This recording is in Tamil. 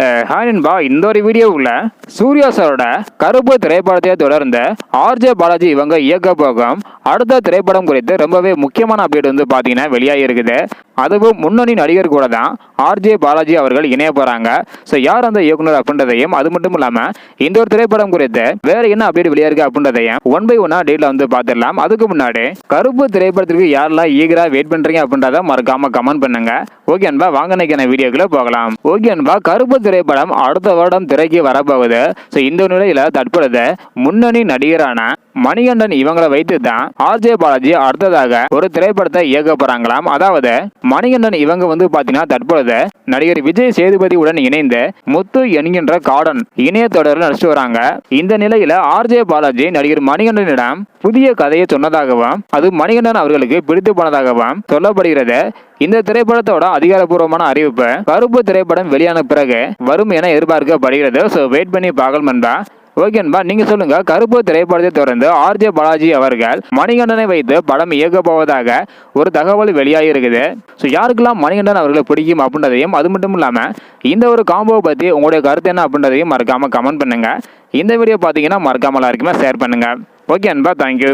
ஹாய் நண்பா. இந்த ஒரு வீடியோவுக்குள்ள சூர்யா சாரோட கருப்பு திரைப்படத்தை தொடர்ந்து ஆர்ஜே பாலாஜி இவங்க இயக்க போகும். அடுத்த திரைப்படம் குறித்து ரொம்பவே முக்கியமான அப்டேட் வந்து பார்த்தீங்கன்னா வெளியாகி இருக்குது. அதுவும் முன்னணி நடிகர் கூட தான் ஆர்ஜே பாலாஜி அவர்கள் இணைய போகிறாங்க ஸோ யார் அந்த இயக்குனர் அப்படின்றதையும் அது மட்டும் இல்லாமல் இந்த ஒரு திரைப்படம் குறித்து வேற என்ன அப்டேட் வெளியாயிருக்கு அப்படின்றதையும் ஒன் பை ஒன்னா டேட்டில் வந்து பார்த்துடலாம் அதுக்கு முன்னாடி கருப்பு திரைப்படத்திற்கு யாரெல்லாம் ஈகராக வெயிட் பண்ணுறீங்க அப்படின்றத மறக்காமல் கமெண்ட் பண்ணுங்க. ஓகே அன்பா வாங்க நினைக்கிற வீடியோக்குள்ளே போகலாம். ஓகே அன்பா கருப்பு திரைப்படம் அடுத்த வருடம் திரைக்கு வரப்போகுது. ஸோ இந்த நிலையில தற்பொழுது முன்னணி நடிகரான மணிகண்டன் இவங்களை வைத்து தான் ஆர்ஜே பாலாஜி அடுத்ததாக ஒரு திரைப்படத்தை இயக்க போறாங்களாம். அதாவது மணிகண்டன் இவங்க வந்து பாத்தீங்கன்னா தற்பொழுது நடிகர் விஜய் சேதுபதி உடன் இணைந்து முத்து என்கின்ற கார்டன் இணைய தொடரில் நடிச்சு வராங்க. இந்த நிலையில ஆர்ஜே பாலாஜி நடிகர் மணிகண்டனிடம் புதிய கதையை சொன்னதாகவும் அது மணிகண்டன் அவர்களுக்கு பிடித்து போனதாகவும் சொல்லப்படுகிறது. இந்த திரைப்படத்தோட அதிகாரப்பூர்வமான அறிவிப்பு கருப்பு திரைப்படம் வெளியான பிறகு வரும் என எதிர்பார்க்கப்படுகிறது. ஸோ வெயிட் பண்ணி பார்க்கலாம் நண்பா. ஓகேன்பா நீங்க சொல்லுங்க கருப்பு திரைப்படத்தை தொடர்ந்து ஆர்ஜே பாலாஜி அவர்கள் மணிகண்டனை வைத்து படம் இயக்க போவதாக ஒரு தகவல் வெளியாகி இருக்குது ஸோ யாருக்கெல்லாம் மணிகண்டன் அவர்களை பிடிக்கும் அப்படின்றதையும் அது மட்டும் இல்லாம இந்த ஒரு காம்போ பத்தி உங்களுடைய கருத்து என்ன அப்படின்றதையும் மறக்காம கமெண்ட் பண்ணுங்க. இந்த வீடியோ பார்த்தீங்கன்னா மறக்காம எல்லாருக்குமே ஷேர் பண்ணுங்க. ஓகே அன்பா தேங்க்யூ